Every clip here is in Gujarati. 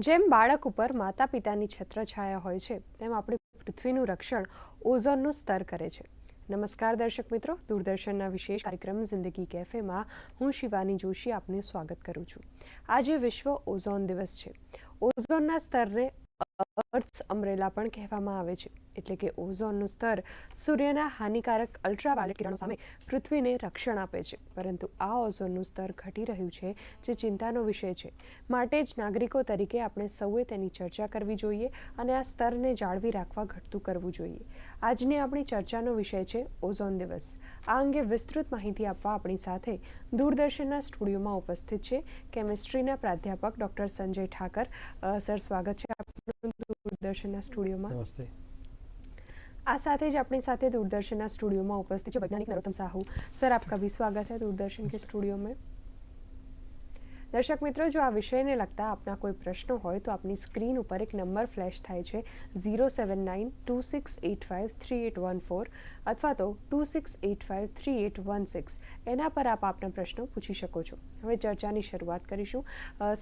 જેમ બાળક ઉપર માતા પિતાની છત્રછાયા હોય છે, તેમ આપણી પૃથ્વીનું રક્ષણ ઓઝોનનું સ્તર કરે છે. નમસ્કાર દર્શક મિત્રો, દૂરદર્શનના વિશેષ કાર્યક્રમ જિંદગી કેફેમાં હું શિવાની જોશી આપનું સ્વાગત કરું છું. આજે વિશ્વ ઓઝોન દિવસ છે. ઓઝોનના સ્તરને અર્થ અમરેલા પણ કહેવામાં આવે છે. એટલે કે ઓઝોનનું સ્તર સૂર્યના હાનિકારક અલ્ટ્રાવાયોલેટ કિરણો સામે પૃથ્વીને રક્ષણ આપે છે. પરંતુ આ ઓઝોનનું સ્તર ઘટી રહ્યું છે, જે ચિંતાનો વિષય છે. માટે જ નાગરિકો તરીકે આપણે સૌએ તેની ચર્ચા કરવી જોઈએ અને આ સ્તરને જાળવી રાખવા ઘટતું કરવું જોઈએ. આજની આપણી ચર્ચાનો વિષય છે ઓઝોન દિવસ. આ અંગે વિસ્તૃત માહિતી આપવા આપણી સાથે દૂરદર્શનના સ્ટુડિયોમાં ઉપસ્થિત છે. કેમિસ્ટ્રીના પ્રાધ્યાપક ડૉક્ટર સંજય ઠાકર. સર, સ્વાગત છે દૂરદર્શનના સ્ટુડિયોમાં નમસ્તે આ સાથે જ આપણી સાથે दूरदर्शन स्टूडियो में उपस्थित है वैज्ञानिक नरोत्तम साहू सर आपका भी स्वागत है दूरदर्शन के स्टूडियो में દર્શક મિત્રો, જો આ વિષયને લગતા આપના કોઈ પ્રશ્નો હોય તો આપની સ્ક્રીન ઉપર એક નંબર ફ્લેશ થાય છે. Zero seven nine two six eight five three eight one four અથવા તો two six eight five three eight one six. એના પર આપ આપના પ્રશ્નો પૂછી શકો છો. હવે ચર્ચાની શરૂઆત કરીશું.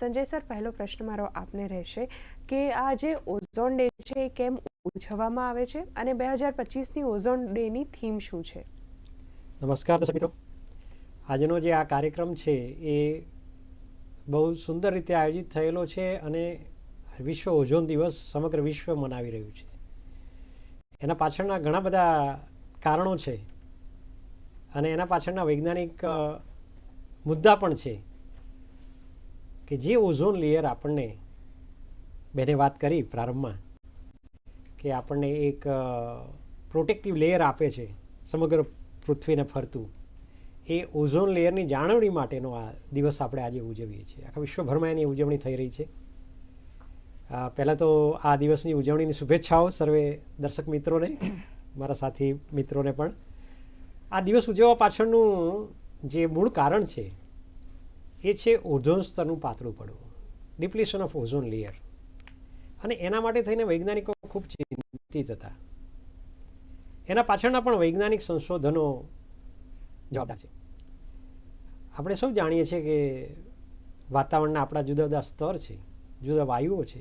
સંજય સર, પહેલો પ્રશ્ન મારો આપને રહેશે કે આ જે ઓઝોન ડે છે એ કેમ ઉજવવામાં આવે છે અને બે હજાર પચીસની ઓઝોન ડેની થીમ શું છે? નમસ્કાર દર્શક મિત્રો. આજનો જે આ કાર્યક્રમ છે એ બહુ સુંદર રીતે આયોજિત થયેલો છે અને વિશ્વ ઓઝોન દિવસ સમગ્ર વિશ્વ મનાવી રહ્યું છે. એના પાછળના ઘણા બધા કારણો છે અને એના પાછળના વૈજ્ઞાનિક મુદ્દા પણ છે કે જે ઓઝોન લેયર આપણને, બેને વાત કરી પ્રારંભમાં, કે આપણને એક પ્રોટેક્ટિવ લેયર આપે છે સમગ્ર પૃથ્વીને ફરતું. એ ઓઝોન લેયરની જાળવણી માટેનો આ દિવસ આપણે આજે ઉજવીએ છીએ. આખા વિશ્વભરમાં એની ઉજવણી થઈ રહી છે. પહેલાં તો આ દિવસની ઉજવણીની શુભેચ્છાઓ સર્વે દર્શક મિત્રોને, મારા સાથી મિત્રોને પણ. આ દિવસ ઉજવવા પાછળનું જે મૂળ કારણ છે, એ છે ઓઝોન સ્તરનું પાતળું પડવું. ડિપ્લેશન ઓફ ઓઝોન લેયર અને એના માટે થઈને વૈજ્ઞાનિકો ખૂબ ચિંતિત હતા. એના પાછળના પણ વૈજ્ઞાનિક સંશોધનો જવાબદાર છે. આપણે સૌ જાણીએ છીએ કે વાતાવરણના આપણા જુદા જુદા સ્તર છે, જુદા વાયુઓ છે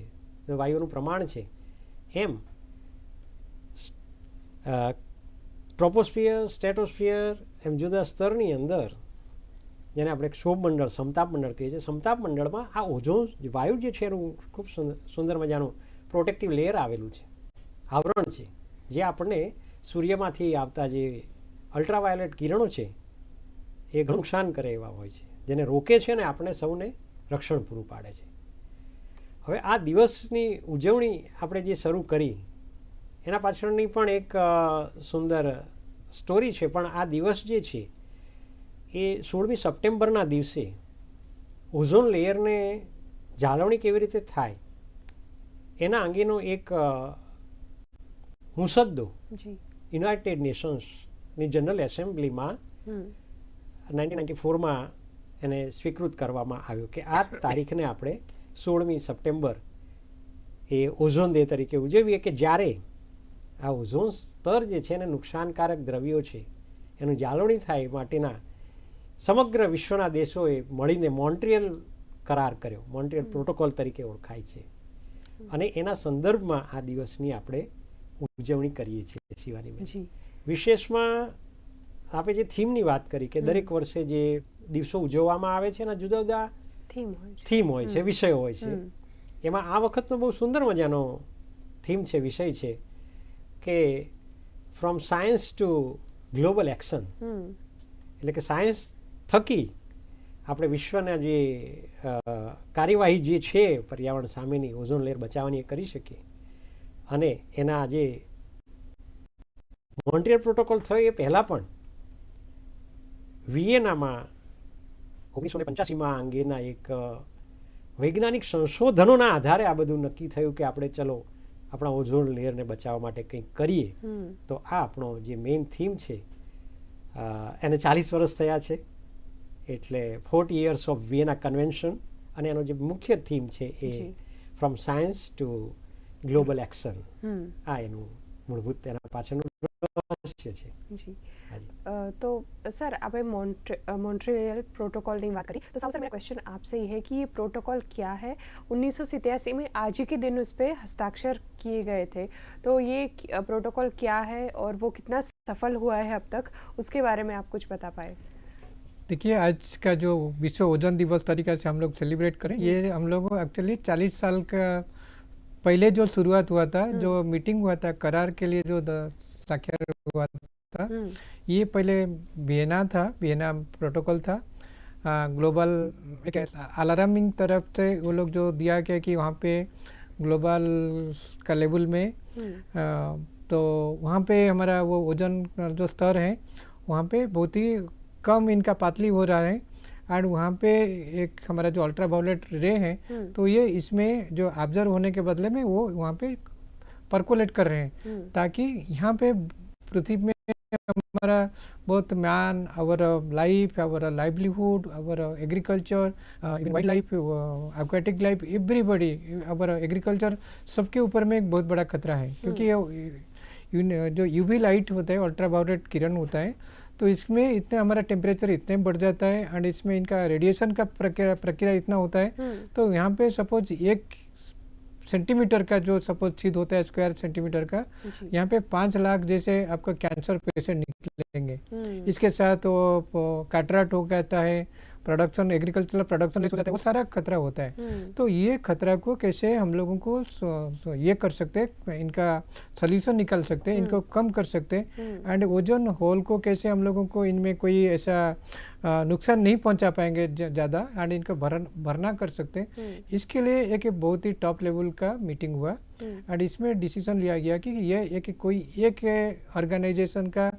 વાયુઓનું પ્રમાણ છે. એમ ટ્રોપોસ્ફિયર સ્ટેટોસ્ફિયર એમ જુદા સ્તરની અંદર, જેને આપણે ક્ષોભ મંડળ સમતાપ મંડળ કહીએ છીએ. સમતાપ મંડળમાં આ ઓઝોન વાયુ જે છે એનું ખૂબ સુંદર મજાનું પ્રોટેક્ટિવ લેયર આવેલું છે. આવરણ છે, જે આપણને સૂર્યમાંથી આવતા જે અલ્ટ્રાવાયોલેટ કિરણો છે એ ઘણું નુકસાન કરે એવા હોય છે જેને રોકે છે ને આપણે સૌને રક્ષણ પૂરું પાડે છે. હવે આ દિવસની ઉજવણી આપણે જે શરૂ કરી એના પાછળની પણ એક સુંદર સ્ટોરી છે પણ આ દિવસ જે છે એ સોળમી સપ્ટેમ્બરના દિવસે ઓઝોન લેયરને જાળવણી કેવી રીતે થાય એના અંગેનો એક મુસદ્દો યુનાઇટેડ યુનાઇટેડ નેશન્સની જનરલ એસેમ્બલીમાં નાઇન્ટીન નાઇન્ટી ફોરમાં એને સ્વીકૃત કરવામાં આવ્યો કે આ તારીખને આપણે સોળમી સપ્ટેમ્બર એ ઓઝોન ડે તરીકે ઉજવીએ કે જ્યારે આ ઓઝોન સ્તર જે છે એને નુકસાનકારક દ્રવ્યો છે એનું જાળવણી થાય માટેના સમગ્ર વિશ્વના દેશોએ મળીને મોન્ટ્રિયલ કરાર કર્યો મોન્ટ્રિયલ પ્રોટોકોલ તરીકે ઓળખાય છે. અને એના સંદર્ભમાં આ દિવસની આપણે ઉજવણી કરીએ છીએ શિવાની બેન. વિશેષમાં આપણે જે થીમની વાત કરી કે દરેક વર્ષે જે દિવસો ઉજવવામાં આવે છે એના જુદા જુદા થીમ હોય છે. વિષય હોય છે વિષયો હોય છે. એમાં આ વખતનો બહુ સુંદર મજાનો થીમ છે વિષય છે કે from science to global action એટલે કે સાયન્સ થકી આપણે વિશ્વના જે કાર્યવાહી જે છે પર્યાવરણ સામેની ઓઝોન લેયર બચાવવાની એ કરી શકીએ. અને એના જે મોન્ટ્રિયલ પ્રોટોકોલ થયો એ પહેલાં પણ. વિયેનામાં ઓગણીસો ને પંચ્યાસીમાં અંગેના એક વૈજ્ઞાનિક સંશોધનોના આધારે આ બધું નક્કી થયું કે આપણે ચલો આપણા ઓઝોન લેયરને બચાવવા માટે કંઈક કરીએ. તો આ આપણો જે મેઇન થીમ છે એને ચાલીસ વર્ષ થયા છે. એટલે forty years of Vienna Convention અને એનો જે મુખ્ય થીમ છે એ from science to global action આ એનું મૂળભૂત તેના પાછળનું રહસ્ય છે જી હાજી अ, तो सर आपने मॉन्ट्रे मॉन्ट्रियल प्रोटोकॉल की बात करी तो सबसे मेरा क्वेश्चन आपसे ये है कि ये प्रोटोकॉल क्या है उन्नीस में आज ही के दिन उस पर हस्ताक्षर किए गए थे तो ये क- प्रोटोकॉल क्या है और वो कितना सफल हुआ है अब तक उसके बारे में आप कुछ बता पाए देखिए आज का जो विश्व ओजोन दिवस तरीका से हम लोग सेलिब्रेट करें ये हम लोग एक्चुअली चालीस साल का पहले जो शुरुआत हुआ था जो मीटिंग हुआ था करार के लिए जो साक्षर हुआ था हम्म, ये पहले वियना था वियना प्रोटोकॉल था। आ, ग्लोबल एक अलार्मिंग तरफ़ से वो लोग जो दिया गया कि वहाँ पे ग्लोबल का लेवल में हम्म, अ, तो वहाँ पे हमारा वो ओजन जो स्तर है वहाँ पे बहुत ही कम इनका पातली हो रहा है। और वहाँ पे एक हमारा जो अल्ट्रा वायलेट रे है हम्म, तो ये इसमें जो ऑब्ज़र्व होने के बदले में वो वहाँ पे परकोलेट कर रहे हैं। हम्म, ताकि यहाँ पे पृथ्वी में हमारा बहुत man our life our livelihood our agriculture wild life aquatic life everybody our agriculture सबके ऊपर में एक बहुत बड़ा खतरा है। क्योंकि ये यून- जो यूवी लाइट होता है अल्ट्रा वायलेट किरण होता है तो इसमें इतने हमारा टेम्परेचर इतने बढ़ जाता है एंड इसमें इनका रेडिएशन का प्रक्रिया प्रक्रिया इतना होता है हम्म, तो यहाँ पे सपोज़ एक सेंटीमीटर का जो सपोज छेद होता है स्क्वायर सेंटीमीटर का जी, यहाँ पे पाँच लाख जैसे आपका कैंसर पेशेंट निकलेंगे हम्म, इसके साथ वो कैटराट हो जाता है प्रोडक्शन एग्रीकल्चरल प्रोडक्शन हो जाता है वो सारा खतरा होता है। हम्म, तो ये खतरा को कैसे हम लोगों को सो, सो ये कर सकते हैं इनका सोल्यूशन निकाल सकते हैं इनको कम कर सकते हैं। हम्म, एंड ओजोन होल को कैसे हम लोगों को इनमें कोई ऐसा नुकसान नहीं पहुँचा पाएँगे ज़्यादा एंड इनको भरन भरना कर सकते हैं। हम्म, इसके लिए एक बहुत ही टॉप लेवल का मीटिंग हुआ। हम्म, एंड इसमें डिसीज़न लिया गया कि ये एक कोई एक ऑर्गेनाइजेशन का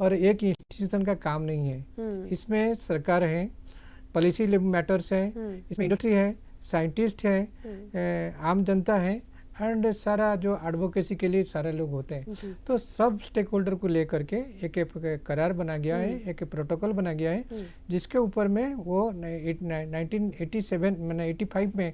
और एक इंस्टीट्यूशन का काम नहीं है। हम्म, इसमें सरकार है पॉलिसी मैटर्स है हम्म, इसमें इंडस्ट्री है साइंटिस्ट है हम्म, आम जनता है एंड सारा जो एडवोकेसी के लिए सारे लोग होते हैं। तो सब स्टेक होल्डर को लेकर के एक एक करार बना गया है एक प्रोटोकॉल बना गया है हम्म, जिसके ऊपर में वो नाइनटीन एटी सेवन मैंने एटी फाइव में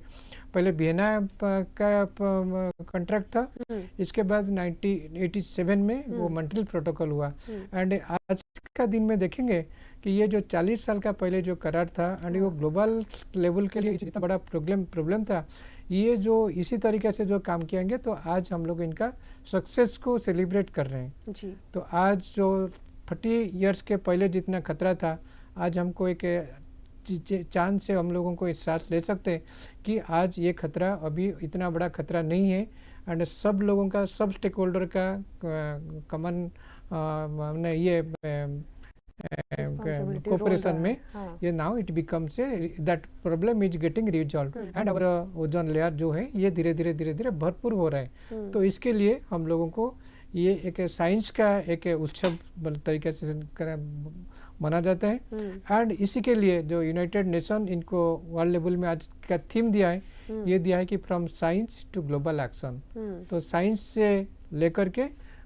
पहले वियना प- का कॉन्ट्रैक्ट था हम्म, इसके बाद नाइनटीन एटी सेवन में वो हम्म। मंट्रियल प्रोटोकॉल हुआ। हम्म, एंड आज का दिन में देखेंगे कि ये जो 40 साल का पहले जो करार था एंड वो ग्लोबल लेवल के लिए इतना बड़ा प्रॉब्लम प्रॉब्लम था ये जो इसी तरीके से जो काम किएँगे तो आज हम लोग इनका सक्सेस को सेलिब्रेट कर रहे हैं। जी। तो आज जो थर्टी ईयर्स के पहले जितना खतरा था आज हमको एक चाँद से हम लोगों को इस सांस ले सकते हैं कि आज ये खतरा अभी इतना बड़ा खतरा नहीं है एंड सब लोगों का सब स्टेक होल्डर का कमन हमने ये में रहा है, ये now it becomes that problem is getting resolve hmm, and our ozone layer जो है ये धीरे धीरे धीरे धीरे भरपूर हो रहा है। हम्म, तो इसके लिए हम लोगों को ये एक साइंस का एक उत्सव तरीके से मना जाता है। एंड इसी के लिए जो यूनाइटेड नेशन इनको वर्ल्ड लेवल में आज का थीम दिया है ये दिया है कि from science to global action तो साइंस से लेकर के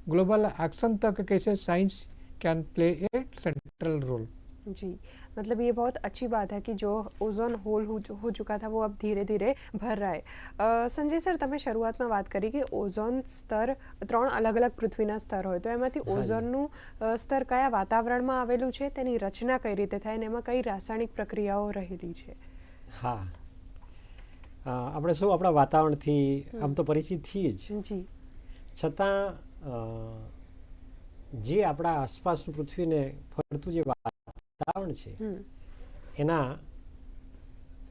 ग्लोबल एक्शन तक कैसे science Can play a central role जी मतलब ये बहुत अच्छी बात है कि जो ઓઝોન હોલ हो हो चुका था वो अब धीरे धीरे ભર रहा है અ, સંજય સર તમે શરૂઆતમાં વાત કરી કે ઓઝોન સ્તર ત્રણ અલગ અલગ પૃથ્વીના સ્તર હોય તો એમાંથી હાજી. ઓઝોનનું અ, સ્તર કયા વાતાવરણમાં આવેલું છે તેની રચના કઈ રીતે થાય અને એમાં કઈ રાસાયણિક પ્રક્રિયાઓ રહેલી છે હા અ, આપણે સૌ આપણા વાતાવરણથી આમ તો પરિચિત છીએ જ જી છતાં અ, જે આપણા આસપાસનું પૃથ્વીને ફરતું જે વાતાવરણ છે એના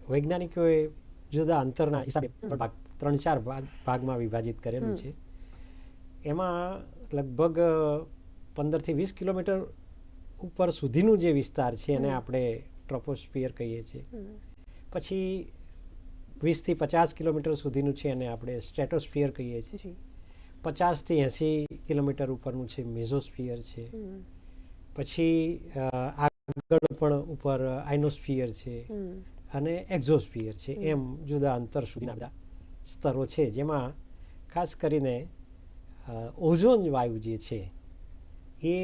વૈજ્ઞાનિકોએ જુદા અંતરના હિસાબે ત્રણ ચાર ભાગમાં વિભાજિત કરેલું છે. એમાં લગભગ પંદરથી વીસ કિલોમીટર ઉપર સુધીનું જે વિસ્તાર છે એને આપણે ટ્રોપોસ્ફિયર કહીએ છીએ. પછી વીસથી પચાસ કિલોમીટર સુધીનું છે એને આપણે સ્ટ્રેટોસ્ફિયર કહીએ છીએ. પચાસથી એંસી કિલોમીટર ઉપરનું છે મેઝોસ્ફિયર છે. પછી આગળ પણ ઉપર આઇનોસ્ફિયર છે અને એક્ઝોસ્ફિયર છે. એમ જુદા અંતર સુધીના બધા સ્તરો છે. જેમાં ખાસ કરીને ઓઝોન વાયુ જે છે એ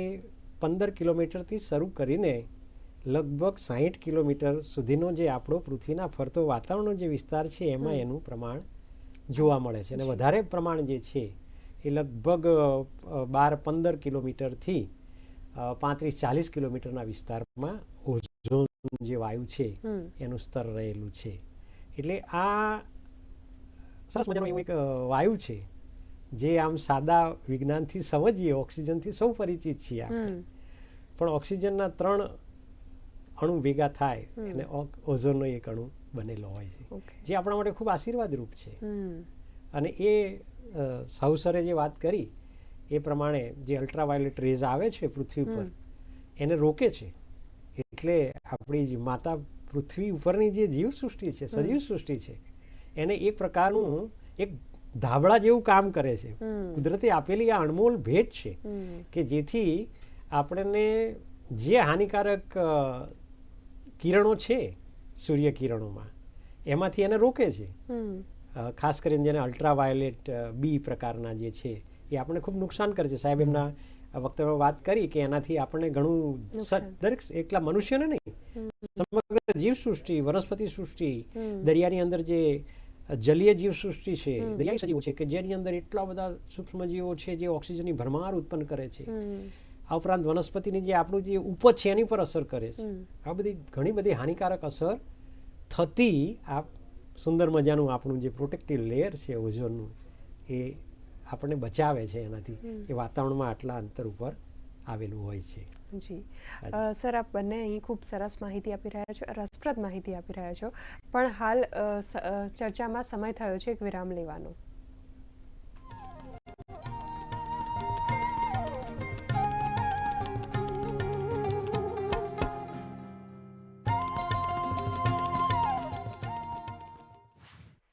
પંદર કિલોમીટરથી શરૂ કરીને લગભગ સાહીઠ કિલોમીટર સુધીનો જે આપણો પૃથ્વીના ફરતો વાતાવરણનો જે વિસ્તાર છે એમાં એનું પ્રમાણ જોવા મળે છે. અને વધારે પ્રમાણ જે છે એ લગભગ બાર પંદર કિલોમીટરથી પાંત્રીસ ચાલીસ કિલોમીટરના વિસ્તારમાં ઓઝોન જે વાયુ છે એનું સ્તર રહેલું છે. એટલે આ સરસ મજાનું એવું એક વાયુ છે જે આમ સાદા વિજ્ઞાનથી સમજીએ ઓક્સિજનથી સૌ પરિચિત છીએ આપણે. પણ ઓક્સિજનના ત્રણ અણુ ભેગા થાય અને ઓઝોનનો એક અણુ બનેલો હોય છે. જે આપણા માટે ખૂબ આશીર્વાદરૂપ છે. અને એ અ, સાહુસરે જે વાત કરી એ પ્રમાણે જે અલ્ટ્રાવાયોલેટ રેઝ આવે છે પૃથ્વી ઉપર એને રોકે છે. એટલે આપણી જે માતા પૃથ્વી ઉપરની જે જીવસૃષ્ટિ છે સજીવ સૃષ્ટિ છે એને એક પ્રકારનું એક ધાબળા જેવું કામ કરે છે. કુદરતે આપેલી આ અણમોલ ભેટ છે કે જેથી આપણને જે હાનિકારક કિરણો છે સૂર્ય કિરણોમાં એમાંથી એને રોકે છે. ખાસ કરીને જેને અલ્ટ્રાવાયોલેટ બી પ્રકારના જે છે એ આપણને ખૂબ નુકસાન કરે છે. સાહેબ એમના વક્તવ્યમાં વાત કરી કે એનાથી આપણને ઘણું દરેક એકલા મનુષ્યને નહીં. સમગ્ર જીવસૃષ્ટિ વનસ્પતિ સૃષ્ટિ દરિયાની અંદર જે જલીય જીવસૃષ્ટિ છે દરિયાઈ સજીવો છે કે જેની અંદર એટલા બધા સૂક્ષ્મજીવો છે જે ઓક્સિજનની ભરમાર ઉત્પન્ન કરે છે. આ ઉપરાંત વનસ્પતિની જે આપણું જે ઉપજ છે એની પર અસર કરે છે. આ બધી ઘણી બધી હાનિકારક અસર થતી આ સુંદર મજાનું આપણું જે પ્રોટેક્ટિવ લેયર છે ઓઝોનનું એ આપણને બચાવે છે એનાથી. એ વાતાવરણમાં આટલા અંતર ઉપર આવેલું હોય છે. જી. સર આપ બંને અહીં ખૂબ સરસ માહિતી આપી રહ્યા છો રસપ્રદ માહિતી આપી રહ્યા છો. પણ હાલ ચર્ચામાં સમય થયો છે એક વિરામ લેવાનો.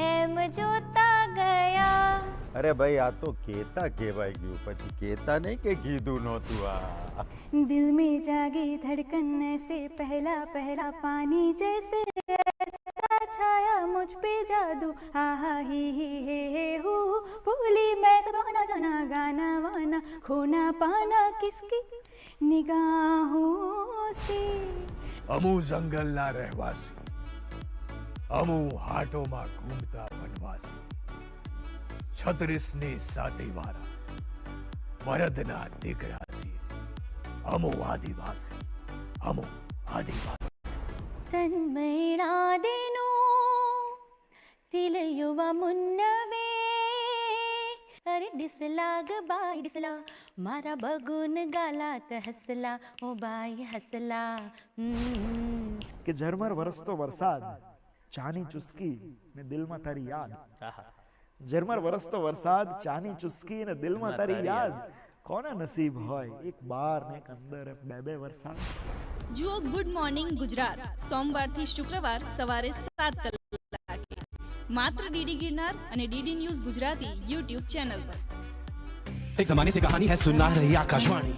એમ જોતા ગયા અરે ભાઈ આ તો કેતા કહેવાય ગયું પછી કેતા નહીં કે કીધું નહોતું આ दिल में जागी धड़कन से पहला पहला पानी जैसे ऐसा छाया मुझ पे जादू आहा ही ही हे हे हू भूली मैं सब आना जाना गाना वाना खोना पाना किसकी निगाहों से અમુ જંગલના રહેવાસી અમુ હાટોમાં ઘૂમતા વનવાસી છત્રીસની સાતી વાળા મરદના દીકરા છીએ અમો આદિવાસી અમો આદિવાસી. તન્મયણાદેનો ತಿಳಿಯುವ ಮುನ್ನವೇ અરે ડિસલાગ બાય ડિસલા મારા બગુન ગાલાત હસલા ઓ બાય હસલા. કે ઝરમર વરસતો વરસાદ ચાની ચુસ્કી ને દિલમાં તારી યાદ. ઝરમર વરસતો વરસાદ ચાની ચુસ્કી ને દિલમાં તારી યાદ. કોના નસીબ હોય એક બાર ને એક અંદર બે બે વરસાદ? જુઓ ગુડ મોર્નિંગ ગુજરાત. સોમવારથી શુક્રવાર સવારે સાત કલાકે. માત્ર ડીડી ગિરનાર અને DD news Gujarati YouTube channel પર. એક જમાને સે કહાની હૈ સુના રહી આકાશવાણી.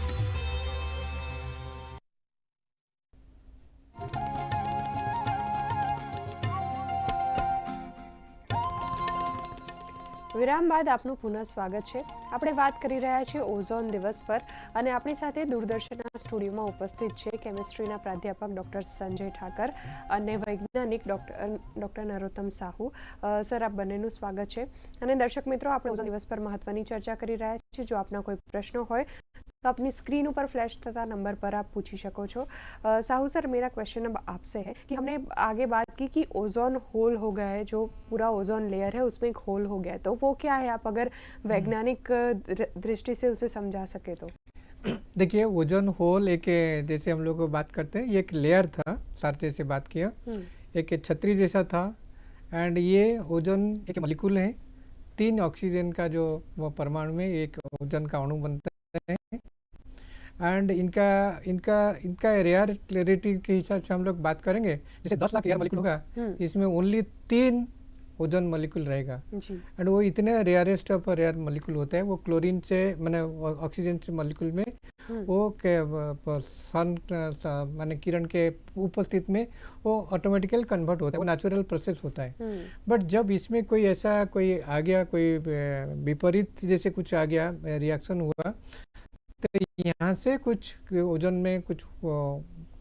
વિરામ બાદ આપનું પુનઃ સ્વાગત છે. આપણે વાત કરી રહ્યા છીએ ઓઝોન દિવસ પર અને આપણી સાથે દૂરદર્શનના સ્ટુડિયોમાં ઉપસ્થિત છે કેમિસ્ટ્રીના પ્રાધ્યાપક ડૉક્ટર સંજય ઠાકર અને વૈજ્ઞાનિક ડૉક્ટર ડૉક્ટર નરોત્તમ સાહુ અ, સર આપ બંનેનું સ્વાગત છે અને દર્શક મિત્રો આપણે ઓઝોન દિવસ પર મહત્વની ચર્ચા કરી રહ્યા છીએ જો આપના કોઈ પ્રશ્નો હોય तो अपनी स्क्रीन ऊपर फ्लैश तथा नंबर पर आप पूछ ही सको છો अ, साहू सर मेरा क्वेश्चन अब आपसे है कि हमने आगे बात की कि ओजोन होल हो गया है जो पूरा ओजोन लेयर है उसमें एक होल हो गया है तो वो क्या है आप अगर वैज्ञानिक अ, दृ- दृष्टि से उसे समझा सके तो। देखिए ओजोन होल एक जैसे हम लोग बात करते हैं ये एक लेयर था सर जैसे बात किया। हम्म, एक छतरी जैसा था एंड ये ओजोन एक मलिकुल है। तीन ऑक्सीजन का जो वो परमाणु में एक ओजोन का अणु बनता है। एंड इनका इनका इनका रेयर क्लैरिटी के हिसाब से हम लोग बात करेंगे। जैसे दस लाख एयर मलिकुल होगा हम्म, इसमें ओनली तीन ओजोन मलिकुल रहेगा। एंड वो इतने रेयरेस्ट ऑफ़ रेयर मलिकुल होते हैं वो क्लोरीन से मैंने ऑक्सीजन से मलिकुल में हम्म, वो के सन माने किरण के उपस्थित में वो ऑटोमेटिकली कन्वर्ट होता है वो नेचुरल प्रोसेस होता है। बट जब इसमें कोई ऐसा कोई आ गया कोई विपरीत जैसे कुछ आ गया रिएक्शन हुआ तो यहाँ से कुछ ओजोन में कुछ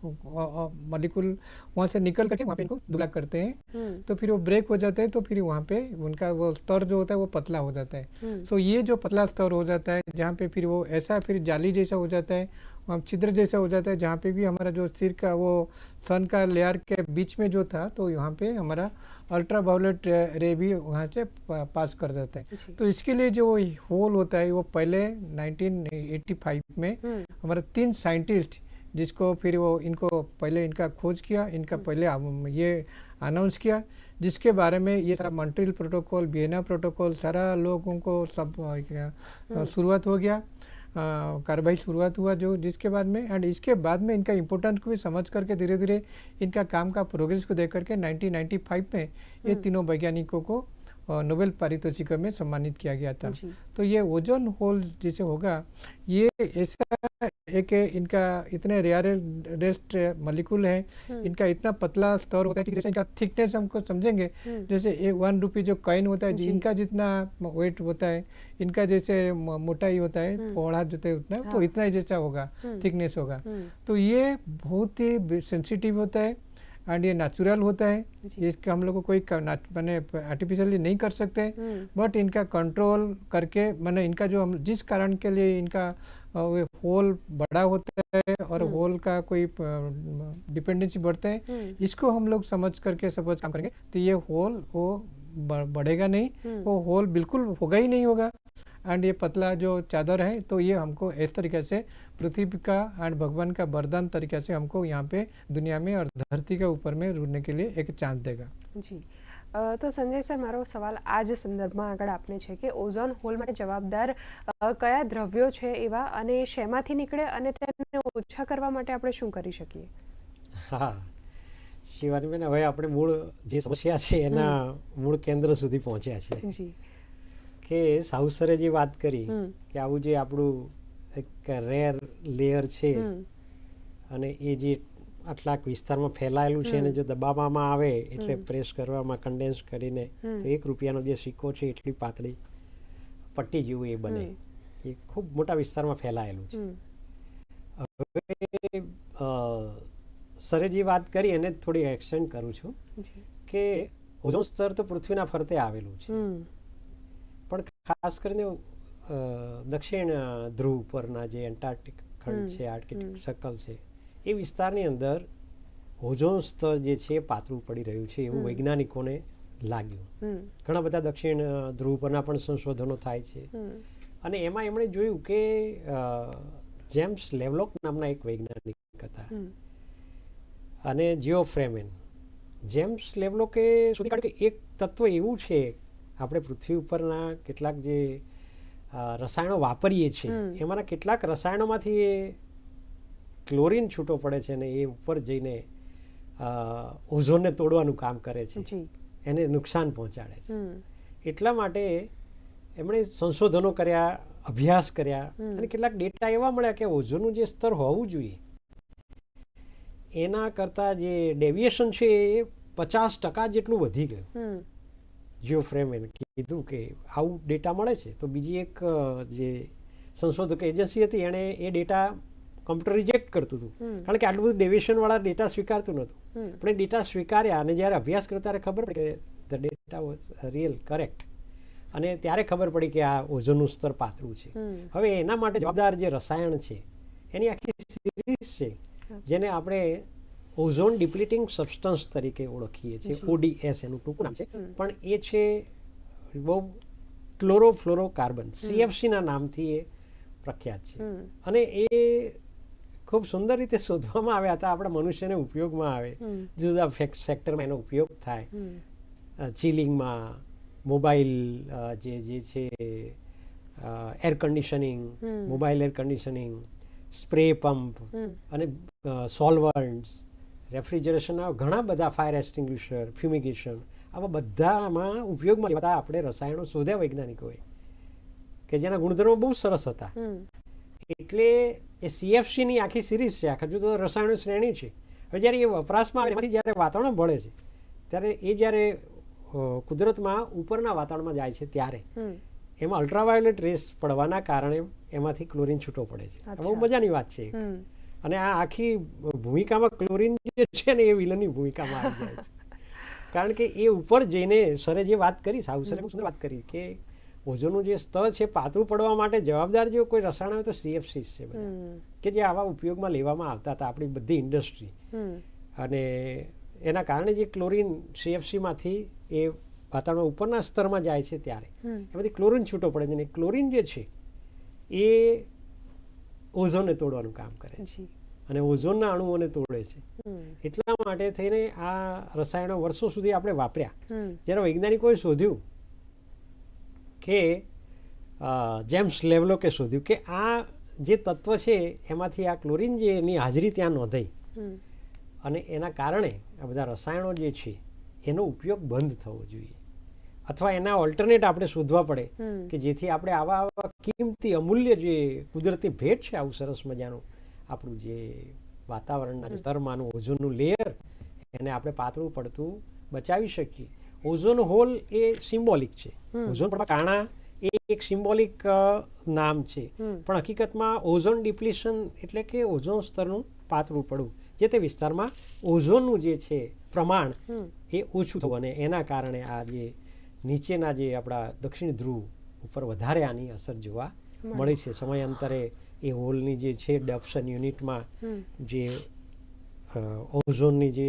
मलिकुल वहाँ से निकल करके वहाँ पे इनको दुबला करते हैं। हम्म, तो फिर वो ब्रेक हो जाता है तो फिर वहाँ पे उनका वो स्तर जो होता है वो पतला हो जाता है। हम्म, सो ये जो पतला स्तर हो जाता है जहाँ पे फिर वो ऐसा फिर जाली जैसा हो जाता है वहाँ छिद्र जैसा हो जाता है जहाँ पे भी हमारा जो सिर का वो सन का लेयर के बीच में जो था तो यहाँ पे हमारा अल्ट्रा वायोलेट रे भी वहाँ से पास कर जाता है। तो इसके लिए जो होल होता है वो पहले 1985 में हम्म, हमारा तीन साइंटिस्ट जिसको फिर वो इनको पहले इनका खोज किया इनका पहले ये अनाउंस किया जिसके बारे में ये सारा मॉन्ट्रियल प्रोटोकॉल वियना प्रोटोकॉल सारा लोगों को सब अ, शुरुआत हो गया। कार्रवाई शुरुआत हुआ जो जिसके बाद में एंड इसके बाद में इनका इम्पोर्टेंट को भी समझ करके धीरे धीरे इनका काम का प्रोग्रेस को देख करके 1995 में ये तीनों वैज्ञानिकों को नोबेल पारितोषिकों में सम्मानित किया गया था। तो ये ओजोन होल जैसे होगा ये ऐसा एक इनका इतने रेयरेस्ट मलिकुल है। इनका इतना पतला स्तर होता है कि जैसे इनका थिकनेस हमको समझेंगे हम्म, जैसे ए वन रुपी जो कॉइन होता है। इनका जितना वेट होता है इनका जैसे मोटाई होता है हम्म। पौड़ा जो है उतना हाँ। तो इतना ही जैसा होगा थिकनेस होगा। हम्म, तो ये बहुत ही सेंसिटिव होता है। एंड ये नेचुरल होता है। इसका हम लोग को कोई मैंने आर्टिफिशियली नहीं कर सकते। हम्म, बट इनका कंट्रोल करके मैंने इनका जो हम जिस कारण के लिए इनका वो होल बड़ा होता है और हम्म। होल का कोई डिपेंडेंसी बढ़ता है हम्म, इसको हम लोग समझ करके सपोज़ काम करेंगे तो ये होल वो बढ़ेगा नहीं। हम्म, वो होल बिल्कुल होगा ही नहीं होगा। एंड ये पतला जो चादर है तो ये हमको इस तरीके से पृथ्वी का एंड भगवान का वरदान तरीके से हमको यहाँ पे दुनिया में और धरती के ऊपर में रुकने के लिए एक चांस देगा જી અ, તો સંજય સર મારો સવાલ આ જ સંદર્ભમાં આગળ આપને છે કે ઓઝોન હોલ માટે જવાબદાર અ, કયા દ્રવ્યો છે એવા અને એ શેમાંથી નીકળે અને તેને ઓછા કરવા માટે આપણે શું કરી શકીએ હા શિવાનીબેન હવે આપણે મૂળ જે સમસ્યા છે એના મૂળ કેન્દ્ર સુધી પહોંચ્યા છે જી કે સાઉસરે જે વાત કરી કે આવું જે આપણું એક રેર લેયર છે અને એ જે આટલાક વિસ્તારમાં ફેલાયેલું છે અને જો દબાવવામાં આવે એટલે પ્રેસ કરવામાં કન્ડેન્સ કરીને તો એક રૂપિયાનો જે સિક્કો છે એટલી પાતળી પટ્ટી જેવું એ બને. એ ખૂબ મોટા વિસ્તારમાં ફેલાયેલું છે. હવે સરે જે વાત કરી એને થોડી એક્સટેન્ડ કરું છું કે ઓઝોન સ્તર તો પૃથ્વીના ફરતે આવેલું છે. ખાસ કરીને દક્ષિણ ધ્રુવ પરના જે એન્ટાર્કટિક ખંડ છે આર્કિટિક સર્કલ છે એ વિસ્તારની અંદર ઓઝોન સ્તર જે છે પાતળું પડી રહ્યું છે એવું વૈજ્ઞાનિકોને લાગ્યું. ઘણા બધા દક્ષિણ ધ્રુવ પરના પણ સંશોધનો થાય છે. અને એમાં એમણે જોયું કે જેમ્સ લેવલોક નામના એક વૈજ્ઞાનિક હતા. અને જીઓ ફ્રેમેન જેમ્સ લેવલોકે શોધી કાઢ્યું કે એક તત્વ એવું છે આપણે પૃથ્વી ઉપરના કેટલાક જે રસાયણો વાપરીએ છીએ એમાંના કેટલાક રસાયણોમાંથી એ ક્લોરિન છૂટો પડે છે અને એ ઉપર જઈને ઓઝોનને તોડવાનું કામ કરે છે. એને નુકસાન પહોંચાડે છે. એટલા માટે એમણે સંશોધનો કર્યા અભ્યાસ કર્યા અને કેટલાક ડેટા એવા મળ્યા કે ઓઝોનનું જે સ્તર હોવું જોઈએ એના કરતાં જે ડેવિએશન છે એ પચાસ ટકા જેટલું વધી ગયું. જીઓ ફ્રેમેન કીધું કે આવું ડેટા મળે છે. તો બીજી એક જે સંશોધક એજન્સી હતી એણે એ ડેટા કમ્પ્યુટર રિજેક્ટ કરતું હતું. કારણ કે આટલું બધું ડેવિએશનવાળા ડેટા સ્વીકારતું નહોતું. પણ આપણે ડેટા સ્વીકાર્યા અને જ્યારે અભ્યાસ કરતા ત્યારે ખબર પડી કે the data was real correct અને ત્યારે ખબર પડી કે આ ઓઝોનનું સ્તર પાતળું છે. હવે એના માટે જવાબદાર જે રસાયણ છે એની આખી સિરીઝ છે જેને આપણે ઓઝોન ડિપ્લીટિંગ સબસ્ટન્સ તરીકે ઓળખીએ છીએ ઓડીએસ એનું ટૂંકું નામ છે. પણ એ છે બહુ ક્લોરોફ્લોરોકાર્બન. સીએફસીના નામથી એ પ્રખ્યાત છે. અને એ ખૂબ સુંદર રીતે શોધવામાં આવ્યા હતા. આપણા મનુષ્યને ઉપયોગમાં આવે. જુદા સેક્ટરમાં એનો ઉપયોગ થાય. ચીલિંગમાં ચિલિંગમાં મોબાઈલ જે જે છે air conditioning mobile air conditioning spray pump અને સોલ્વન્ટ્સ રેફ્રિજરેશનના ઘણા બધા ફાયર એક્સટિંગ્વિશર ફ્યુમિગેશન આવા બધામાં ઉપયોગમાં લેવાતા આપણે રસાયણો શોધ્યા વૈજ્ઞાનિકોએ કે જેના ગુણધર્મો બહુ સરસ હતા. એટલે એ સીએફસીની આખી સિરીઝ છે આખા જુદા રસાયણો શ્રેણી છે. હવે જ્યારે એ વપરાશમાં આવે એમાંથી જ્યારે વાતાવરણ ભળે છે ત્યારે એ જ્યારે કુદરતમાં ઉપરના વાતાવરણમાં જાય છે ત્યારે એમાં અલ્ટ્રાવાયોલેટ રેસ પડવાના કારણે એમાંથી ક્લોરીન છૂટો પડે છે. બહુ મજાની વાત છે અને આ આખી ભૂમિકામાં ક્લોરીન જે છે ને એ વિલનની ભૂમિકામાં આવી જાય છે. કારણ કે એ ઉપર જઈને સરે જે વાત કરી સાહુ સરે સુંદર વાત કરી કે ઓઝોનનું જે સ્તર છે પાતળું પડવા માટે જવાબદાર જેવો કોઈ રસાયણ હોય તો સીએફસી છે બધા. કે જે આવા ઉપયોગમાં લેવામાં આવતા હતા આપણી બધી ઇન્ડસ્ટ્રી. અને એના કારણે જે ક્લોરીન સીએફસીમાંથી એ વાતાવરણ ઉપરના સ્તરમાં જાય છે ત્યારે. એમાંથી ક્લોરીન છૂટો પડે છે. અને ક્લોરિન જે છે એ ઓઝોનને તોડવાનું કામ કરે છે. અને ઓઝોનના અણુઓને તોડે છે. એટલા માટે થઈને આ રસાયણો વર્ષો સુધી આપણે વાપર્યા. જ્યારે વૈજ્ઞાનિકોએ શોધ્યું કે જેમ્સ લેવલોકે શોધ્યું કે આ જે તત્વ છે એમાંથી આ ક્લોરીન જે એની હાજરી ત્યાં નોંધાઈ. અને એના કારણે આ બધા રસાયણો જે છે એનો ઉપયોગ બંધ થવો જોઈએ. અથવા એના ઓલ્ટરનેટ આપણે શોધવા પડે કે જેથી આપણે આવા આવા કિંમતી અમૂલ્ય જે કુદરતી ભેટ છે આવું સરસ મજાનું આપણું જે વાતાવરણના સ્તરમાંનું ઓઝોનનું લેયર એને આપણે પાતળું પડતું બચાવી શકીએ. ઓઝોન હોલ એ સિમ્બોલિક છે. ઓઝોન કાણા એ એક સિમ્બોલિક નામ છે. પણ હકીકતમાં ઓઝોન ડિપ્લિશન એટલે કે ઓઝોન સ્તરનું પાતળું પડવું. જે તે વિસ્તારમાં ઓઝોનનું જે છે પ્રમાણ એ ઓછું થવું અને એના કારણે આ જે નીચેના જે આપણા દક્ષિણ ધ્રુવ ઉપર વધારે આની અસર જોવા મળે. છે. સમયાંતરે એ હોલની જે છે ડપ્શન યુનિટમાં જે ઓઝોનની જે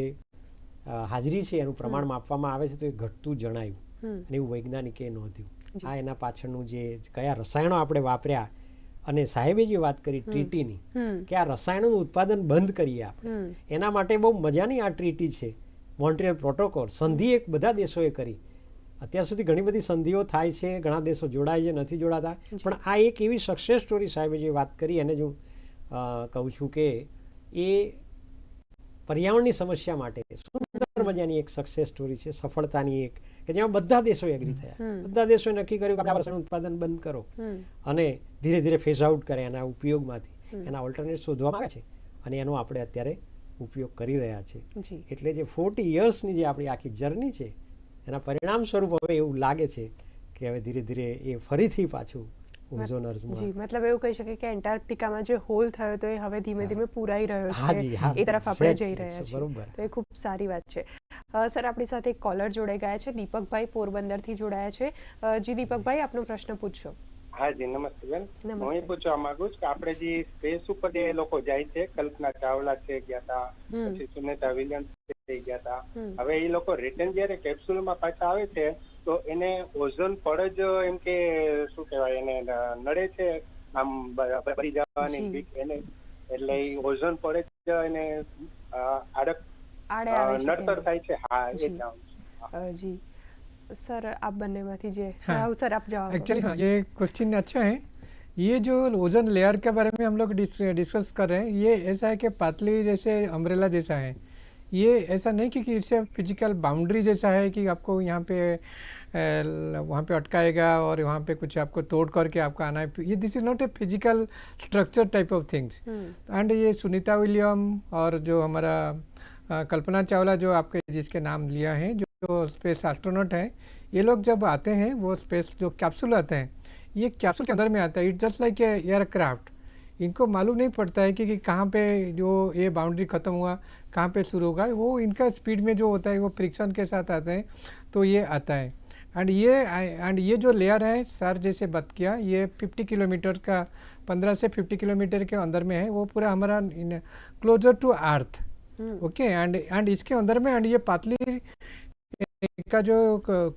હાજરી છે એનું પ્રમાણ માપવામાં આવે છે તો એ ઘટતું જણાયું. અને એવું વૈજ્ઞાનિકે નોંધ્યું. આ એના પાછળનું જે કયા રસાયણો આપણે વાપર્યા અને સાહેબે જે વાત કરી ટ્રીટીની કે આ રસાયણોનું ઉત્પાદન બંધ કરીએ આપણે. એના માટે બહુ મજાની આ ટ્રીટી છે. મોન્ટ્રિયલ પ્રોટોકોલ સંધિ એક બધા દેશોએ કરી. અત્યાર સુધી ઘણી બધી સંધિઓ થાય છે ઘણા દેશો જોડાય છે નથી જોડાતા. પણ આ એક એવી સક્સેસ સ્ટોરી સાહેબે જે વાત કરી એને જ હું કહું છું કે એ પર્યાવરણની સમસ્યા માટે સુંદર મજાની એક સક્સેસ સ્ટોરી છે સફળતાની એક કે જેમાં બધા દેશો એગ્રી થયા. બધા દેશોએ નક્કી કર્યું કે આપણે ઉત્પાદન બંધ કરો. અને ધીરે ધીરે ફેઝ આઉટ કરે એના ઉપયોગમાંથી. એના ઓલ્ટરનેટ શોધવામાં આવે છે. અને એનો આપણે અત્યારે ઉપયોગ કરી રહ્યા છે. એટલે જે ફોર્ટી યર્સની જે આપણી આખી જર્ની છે એના પરિણામ સ્વરૂપ હવે એવું લાગે છે કે હવે ધીરે ધીરે એ ફરીથી પાછું મતલબ એવું કહી શકીએ કે એન્ટાર્કટિકામાં જે હોલ થયો તો એ હવે ધીમે ધીમે પૂરાઈ રહ્યો છે. એ તરફ આપણે જઈ રહ્યા છીએ. બરોબર. તો એ ખૂબ સારી વાત છે. સર આપણી સાથે એક કોલર જોડાઈ ગયા છે. દીપકભાઈ પોરબંદરથી જોડાયા છે. જી દીપકભાઈ આપનો પ્રશ્ન પૂછશો હા જી નમસ્તે બેન. હું એ પૂછવા માંગુ છું કે આપણે જે સ્પેસ ઉપર જે લોકો જાય છે કલ્પના ચાવલા છે ગયા હતા પછી સુનેતા વિલિયમ્સ છે ગયા હતા હમ. હવે એ લોકો રિટર્ન જયારે કેપ્સ્યુલમાં પાછા આવે છે તો એને ઓઝોન પડ જ એમ કે શું કહેવાય એને ન- નડે છે આમ બ- બ- બળી જવાની જી. બીક એને એટલે એ ઓઝોન પડ જ એને અ, આડક આડે અ, આવે છે નડતર કે થાય છે હા એ જી. જ જાણું છું. અ, જી સર આપ બંનેમાંથી જે हाँ। સાહુ સર આપ જવાબ एक्चुअली આપો. हाँ ये क्वेश्चन अच्छा है ये जो ओजोन लेयर के बारे में हम लोग डिस- डिस्कस कर रहे हैं ये ऐसा है कि पातली जैसे अम्ब्रेला जैसा है ये ऐसा नहीं कि, कि इससे फ़िज़िकल बाउंड्री जैसा है कि आपको यहाँ पे वहाँ पे अटकाएगा और वहाँ पे कुछ आपको तोड़ करके आपको आना है। ये this is not a physical structure type of things and ये सुनीता विलियम और जो हमारा अ, कल्पना चावला जो आपके जिसके नाम लिया है जो, जो स्पेस एस्ट्रोनॉट हैं ये लोग जब आते हैं वो स्पेस जो कैप्सूल आते हैं ये कैप्सूल के अंदर में आता है। It just like a aircraft इनको मालूम नहीं पड़ता है कि, कि कहाँ पे जो ये बाउंड्री ख़त्म हुआ कहाँ पे शुरू होगा। वो इनका स्पीड में जो होता है वो फ्रिक्शन के साथ आते हैं तो ये आता है। एंड ये एंड ये जो लेयर है सर जैसे बात किया ये 50 किलोमीटर का 15 से 50 किलोमीटर के अंदर में है वो पूरा हमारा closer to earth okay and and इसके अंदर में एंड ये पातली इनका जो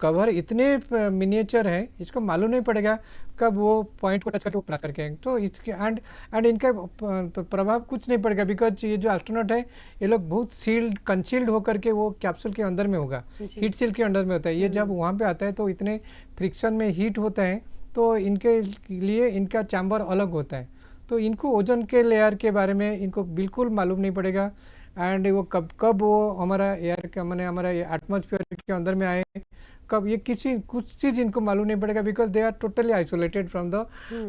कवर इतने मिनिएचर है इसको मालूम नहीं पड़ेगा कब वो पॉइंट को टच करके वो प्लास करके तो इसके एंड एंड इनका तो प्रभाव कुछ नहीं पड़ेगा बिकॉज़ ये जो एस्ट्रोनॉट है ये लोग बहुत सील्ड कंसील्ड होकर के वो कैप्सूल के अंदर में होगा। हीट सील के अंदर में होता है। ये जब वहाँ पे आता है तो इतने फ्रिक्शन में हीट होता है तो इनके लिए इनका चैम्बर अलग होता है। तो इनको ओजन के लेयर के बारे में इनको बिल्कुल मालूम नहीं पड़ेगा। एंड वो कब कब वो हमारा एयर का मैंने हमारा एटमोसफियर के अंदर में आए कब ये किसी कुछ चीज़ इनको मालूम नहीं पड़ेगा because they are totally isolated from the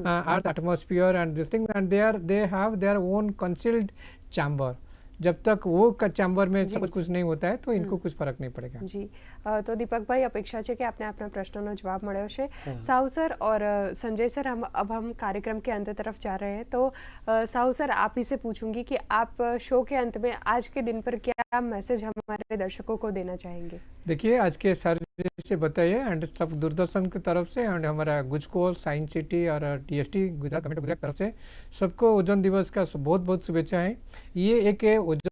earth atmosphere and this thing and they are they have their own concealed chamber जब तक वो चैम्बर में सब कुछ नहीं होता है तो इनको कुछ फर्क नहीं पड़ेगा જી અ, તો દીપકભાઈ અપેક્ષા છે કે આપને આપના પ્રશ્નોનો જવાબ મળ્યો છે साहू सर और अ, संजय सर हम अब हम कार्यक्रम के अंत तरफ जा रहे हैं तो अ, साहू सर आप ही से पूछूंगी कि आप अ, शो के अंत में आज के दिन पर क्या मैसेज हमारे दर्शकों को देना चाहेंगे देखिए आज के सर से बताइए एंड सब दूरदर्शन की तरफ़ से एंड हमारा गुजकोल साइंस सिटी और टीएसटी गुजरात गवर्नमेंट गुजरात तरफ़ से, सबको ओजन दिवस का बहुत बहुत शुभेच्छाएँ ये एक ओजन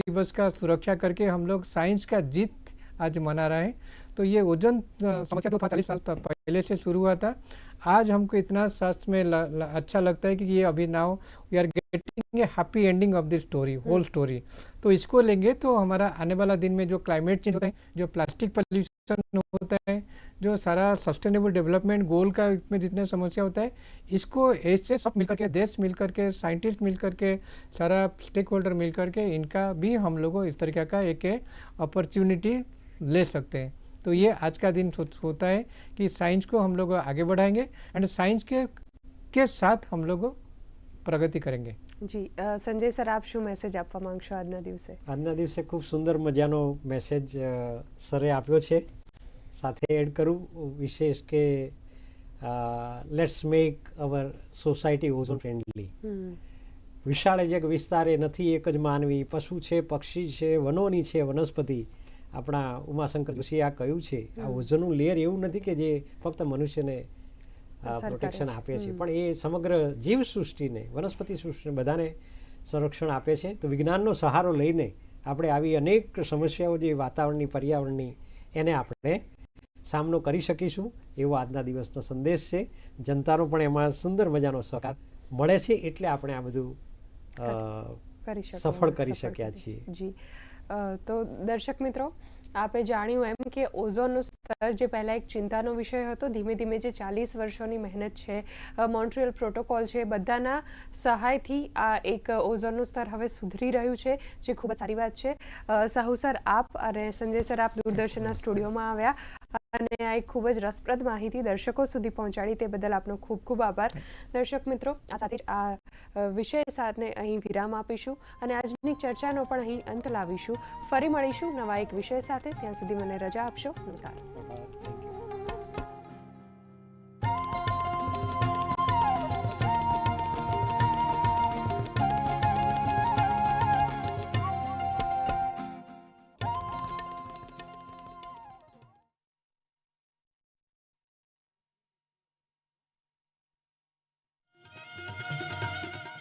दिवस का सुरक्षा करके हम लोग साइंस का जीत आज मना रहे हैं। तो ये ओजन समस्या तो था, चालीस साल पहले से शुरू हुआ था। आज हमको इतना सच में ल, ल, अच्छा लगता है कि ये अभी now we are getting a happy ending of this story whole story तो इसको लेंगे तो हमारा आने वाला दिन में जो क्लाइमेट चेंज होता है जो प्लास्टिक पॉल्यूशन होता है जो सारा सस्टेनेबल डेवलपमेंट गोल का में जितने समस्या होता है इसको ऐसे सब मिलकर के देश मिलकर के साइंटिस्ट मिलकर के सारा स्टेक होल्डर मिलकर के इनका भी हम लोगों इस तरीके का एक अपॉर्चुनिटी ले सकते हैं। तो ये आज का दिन सो- होता है कि साइंस को हम लोग आगे बढ़ाएंगे एंड साइंस के के साथ हम लोग प्रगति करेंगे જી અ, સંજય સર આપ શું મેસેજ આપવા માંગશો આજના દિવસે આજના દિવસે ખૂબ સુંદર મજાનો મેસેજ અ, સરે આપ્યો છે સાથે એડ કરું વિશેષ કે let's make our society ozone friendly હમ વિશાળ એક વિસ્તાર એ નથી એક જ માનવી પશુ છે પક્ષી છે વનોની છે વનસ્પતિ આપણા ઉમાશંકર જોશીએ આ કહ્યું છે આ ઓઝોનનું લેયર એવું નથી કે જે ફક્ત મનુષ્યને પ્રોટેક્શન આપે છે પણ એ સમગ્ર જીવ સૃષ્ટિને વનસ્પતિ સૃષ્ટિને બધાને સંરક્ષણ આપે છે. તો વિજ્ઞાનનો સહારો લઈને આપણે આવી અનેક સમસ્યાઓ જે વાતાવરણની પર્યાવરણની એને આપણે સામનો કરી શકીશું. એવો આજના દિવસનો સંદેશ છે. જનતાનો પણ એમાં સુંદર મજાનો સહકાર મળે છે એટલે આપણે આ બધું સફળ કરી શક્યા છીએ. જી. તો દર્શક મિત્રો, આપે જાણ્યું એમ કે ઓઝોનનું સ્તર જે પહેલાં એક ચિંતાનો વિષય હતો, ધીમે ધીમે જે ચાલીસ વર્ષોની મહેનત છે મોન્ટ્રિયલ પ્રોટોકોલ છે બધાના સહાયથી આ એક ઓઝોનનું સ્તર હવે સુધરી રહ્યું છે, જે ખૂબ જ સારી વાત છે. સાહુ સર આપ અને સંજય સર આપ દૂરદર્શનના સ્ટુડિયોમાં આવ્યા. અને આ એક ખૂબ જ રસપ્રદ માહિતી દર્શકો સુધી પહોંચાડી તે બદલ આપનો ખૂબ ખૂબ આભાર. દર્શક મિત્રો, આ સાથે જ આ વિષય સાથે અહીં વિરામ આપીશું અને આજની ચર્ચાનો પણ અહીં અંત લાવીશું. ફરી મળીશું નવા એક વિષય સાથે. ત્યાં સુધી મને રજા આપશો. નમસ્કાર.